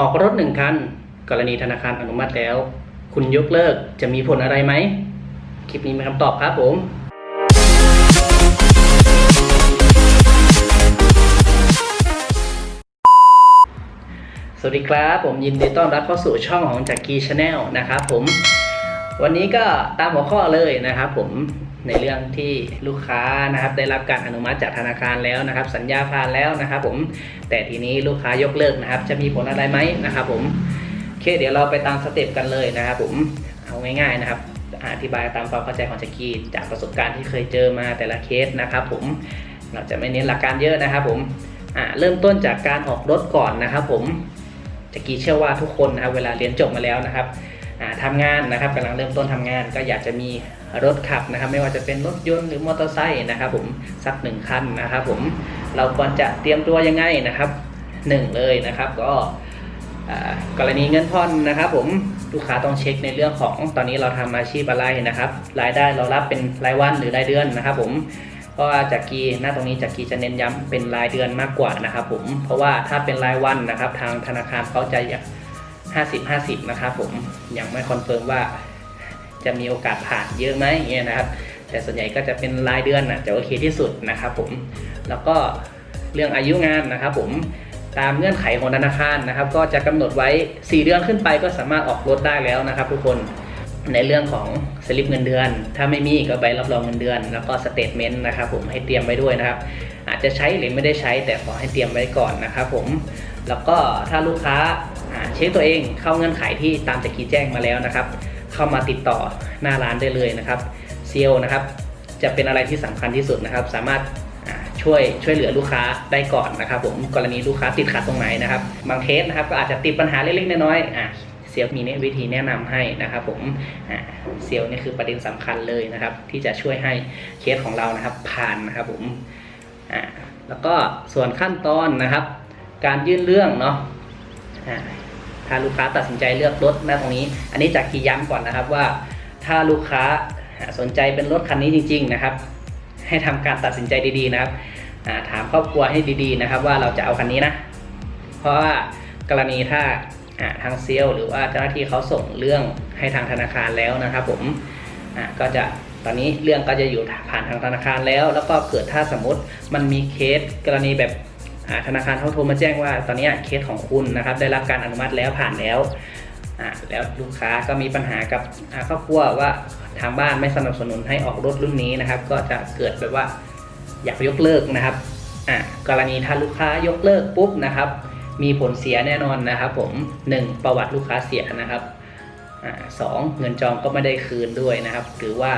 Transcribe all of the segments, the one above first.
ออกรถหนึ่งคัน กรณีธนาคารอนุมัติแล้ว คุณยกเลิกจะมีผลอะไรไหม คลิปนี้มีคำตอบครับผม สวัสดีครับผมยินดีต้อนรับเข้าสู่ช่องของจักรีชาแนลนะครับผม วันนี้ก็ตามหัวข้อเลยนะครับผม ในเรื่องที่ลูกค้านะครับได้รับการอนุมัติจากธนาคารแล้วนะครับ สัญญาผ่านแล้วนะครับ ผมแต่ทีนี้ลูกค้ายกเลิกนะครับ จะมีผลอะไรไหมนะครับ ผมโอเคเดี๋ยวเราไปตามสเต็ปกันเลยนะครับ ผมเอาง่ายๆนะครับอธิบายตามความเข้าใจของจักรีจากประสบการณ์ที่เคยเจอมาแต่ละเคสนะครับ ผมเราจะไม่เน้นหลักการเยอะนะครับ ผมเริ่มต้นจากการออกรถก่อนนะครับ ผมจักรีเชื่อว่าทุกคนนะครับเวลาเรียนจบมาแล้วนะครับ อ่าทำงานนะครับกำลังเริ่มต้นทำงาน ก็อยากจะมีรถขับนะครับ ไม่ว่าจะเป็นรถยนต์หรือมอเตอร์ไซค์นะครับ ผมสักหนึ่งคันนะครับ ผมเราควรจะเตรียมตัวยังไงนะครับหนึ่งเลยนะครับ ก็กรณีเงินผ่อนนะครับ ผมลูกค้าต้องเช็คในเรื่องของตอนนี้เราทำอาชีพอะไรนะครับ รายได้เรารับเป็นรายวันหรือรายเดือนนะครับ ผมเพราะว่าจากกีหน้าตรงนี้จากกีจะเน้นย้ำเป็นรายเดือนมากกว่านะครับ ผมเพราะว่าถ้าเป็นรายวันนะครับ ทางธนาคารเขาจะอยาก 50 50 นะครับผมยังไม่คอนเฟิร์มว่าจะมีโอกาสผ่านเยอะไหมอย่างเงี้ยนะครับ แต่ส่วนใหญ่ก็จะเป็นรายเดือนนะจะโอเคที่สุดนะครับผมแล้วก็เรื่องอายุงานนะครับผมตามเงื่อนไขของธนาคารนะครับ ก็จะกำหนดไว้ 4 เดือนขึ้นไปก็สามารถออกรถได้แล้วนะครับ ทุกคนในเรื่องของสลิปเงินเดือน ถ้าไม่มีก็ใบรับรองเงินเดือน แล้วก็สเตทเมนต์นะครับผมให้เตรียมไว้ด้วยนะครับ อาจจะใช้หรือไม่ได้ใช้แต่ขอให้เตรียมไว้ก่อนนะครับผมแล้วก็ถ้าลูกค้า เช็คตัวเองเข้าเงื่อนไขที่ตามจากกีแจ้งมาแล้วนะครับ เข้ามาติดต่อหน้าร้านได้เลยนะครับเซลนะครับจะเป็นอะไรที่สำคัญที่สุดนะครับ สามารถช่วยช่วยเหลือลูกค้าได้ก่อนนะครับ ผมกรณีลูกค้าติดขัดตรงไหนนะครับ บางเคสนะครับก็อาจจะติดปัญหาเล็กๆน้อยๆเซลมีวิธีแนะนำให้นะครับ ผมเซลนี่คือประเด็นสำคัญเลยนะครับ ที่จะช่วยให้เคสของเรานะครับ ผ่านนะครับผมแล้วก็ส่วนขั้นตอนนะครับ การยื่นเรื่องเนาะ ถ้าลูกค้าตัดสินใจเลือกรถหน้าตรงนี้ อันนี้จากกีย้ำก่อนนะครับว่า ถ้าลูกค้าสนใจเป็นรถคันนี้จริง ๆ นะครับ ให้ทำการตัดสินใจดีๆนะครับถามครอบครัวให้ดีๆนะครับ ว่าเราจะเอาคันนี้นะ เพราะว่ากรณีถ้าทางเซลหรือว่าเจ้าหน้าที่เขาส่งเรื่องให้ทางธนาคารแล้วนะครับ ผมก็จะตอนนี้เรื่องก็จะอยู่ผ่านทางธนาคารแล้ว แล้วก็เกิดถ้าสมมติมันมีเคสกรณีแบบ ธนาคารเขาโทรมาแจ้งว่าตอนนี้เคสของคุณนะครับได้รับการอนุมัติแล้วผ่านแล้วแล้วลูกค้าก็มีปัญหากับครอบครัวว่าทางบ้านไม่สนับสนุนให้ออกรถรุ่นนี้นะครับ ก็จะเกิดแบบว่าอยากยกเลิกนะครับกรณีถ้าลูกค้ายกเลิกปุ๊บนะครับ มีผลเสียแน่นอนนะครับ ผม 1 ประวัติลูกค้าเสียนะครับอสองเงินจองก็ไม่ได้คืนด้วยนะครับ หรือว่า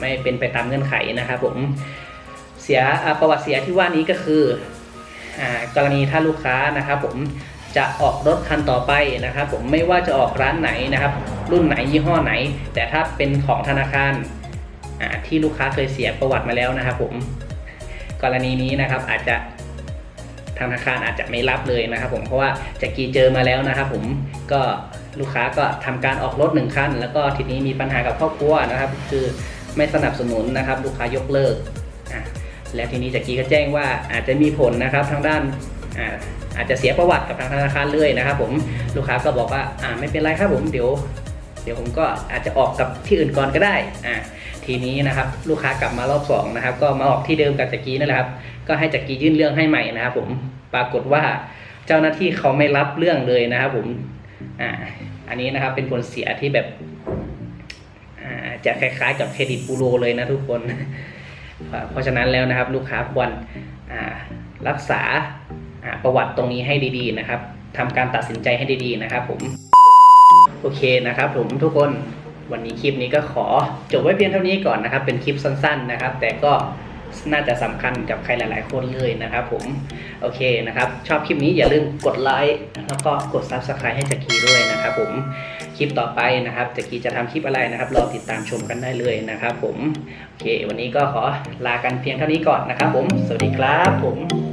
ไม่เป็นไปตามเงื่อนไขนะครับ ผมเสียประวัติเสียที่ว่านี้ก็คือ กรณีถ้าลูกค้านะครับผมจะออกรถคันต่อไปนะครับ ผมไม่ว่าจะออกร้านไหนนะครับ รุ่นไหนยี่ห้อไหน แต่ถ้าเป็นของธนาคารที่ลูกค้าเคยเสียประวัติมาแล้วนะครับ ผมกรณีนี้นะครับอาจจะธนาคารอาจจะไม่รับเลยนะครับผมเพราะว่าจากกีเจอมาแล้วนะครับ ผมก็ลูกค้าก็ทำการออกรถหนึ่งคันแล้วก็ทีนี้มีปัญหากับครอบครัวนะครับ คือไม่สนับสนุนนะครับ ลูกค้ายกเลิก แล้วทีนี้จากกีก็แจ้งว่าอาจจะมีผลนะครับทางด้านอ่าอาจจะเสียประวัติกับทางธนาคารเลยนะครับ ผมลูกค้าก็บอกว่าอ่าไม่เป็นไรครับผมเดี๋ยว เดี๋ยวผมก็อาจจะออกกับที่อื่นก่อนก็ได้อ่าทีนี้นะครับลูกค้ากลับมารอบสองนะครับก็มาออกที่เดิมกับจากกีนั่นแหละครับก็ให้จากกียื่นเรื่องให้ใหม่นะครับ ผมปรากฏว่าเจ้าหน้าที่เขาไม่รับเรื่องเลยนะครับผมอ่าอันนี้นะครับเป็นผลเสียที่แบบอ่าจะคล้ายๆกับเครดิตบูโรเลยนะทุกคน เพราะฉะนั้นแล้วนะครับลูกค้าควรรักษาอ่าประวัติตรงนี้ให้ดีๆนะครับทำการตัดสินใจให้ดีๆนะครับผมโอเคนะครับผมทุกคนวันนี้คลิปนี้ก็ขอจบไว้เพียงเท่านี้ก่อนนะครับ เป็นคลิปสั้น ๆนะครับ แต่ก็ น่าจะสำคัญกับใครหลาย ๆ คนเลยนะครับผม โอเคนะครับ ชอบคลิปนี้อย่าลืมกดไลค์แล้วก็กด Subscribe ให้จักรีด้วยนะครับผม คลิปต่อไปนะครับจักรีจะทำคลิปอะไรนะครับรอติดตามชมกันได้เลยนะครับผม โอเค วันนี้ก็ขอลากันเพียงเท่านี้ก่อนนะครับผม สวัสดีครับผม